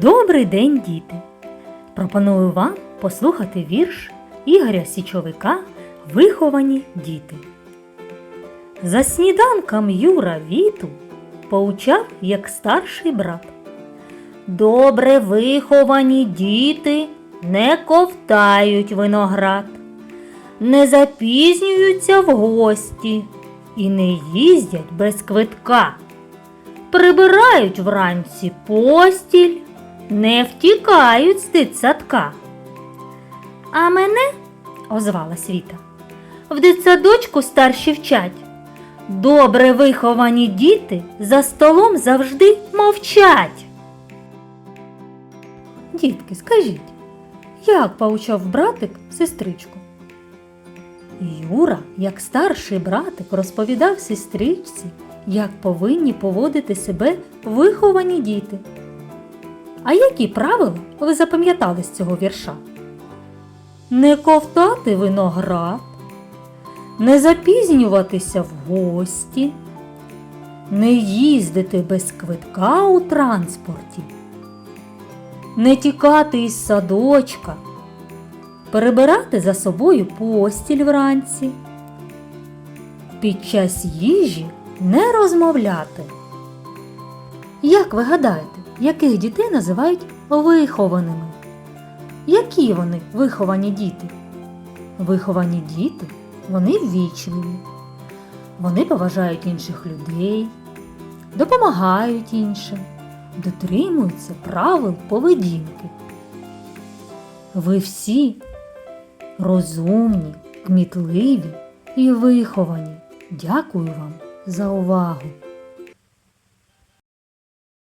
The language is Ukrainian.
Добрий день, діти! Пропоную вам послухати вірш Ігоря Січовика Виховані діти. За сніданком Юра Віту поучав, як старший брат. Добре виховані діти не ковтають виноград, не запізнюються в гості і не їздять без квитка. Прибирають вранці постіль, не втікають з дитсадка. А мене, озвалась Віта, в дитсадочку старші вчать. Добре виховані діти за столом завжди мовчать. Дітки, скажіть, як поучав братик сестричку? Юра, як старший братик, розповідав сестричці, як повинні поводити себе виховані діти. А які правила ви запам'ятали з цього вірша? Не ковтати виноград, не запізнюватися в гості, не їздити без квитка у транспорті, не тікати із садочка, перебирати за собою постіль вранці, під час їжі не розмовляти. Як ви гадаєте, яких дітей називають вихованими? Які вони виховані діти? Виховані діти, вони ввічливі, вони поважають інших людей, допомагають іншим, дотримуються правил поведінки. Ви всі розумні, кмітливі і виховані. Дякую вам за увагу!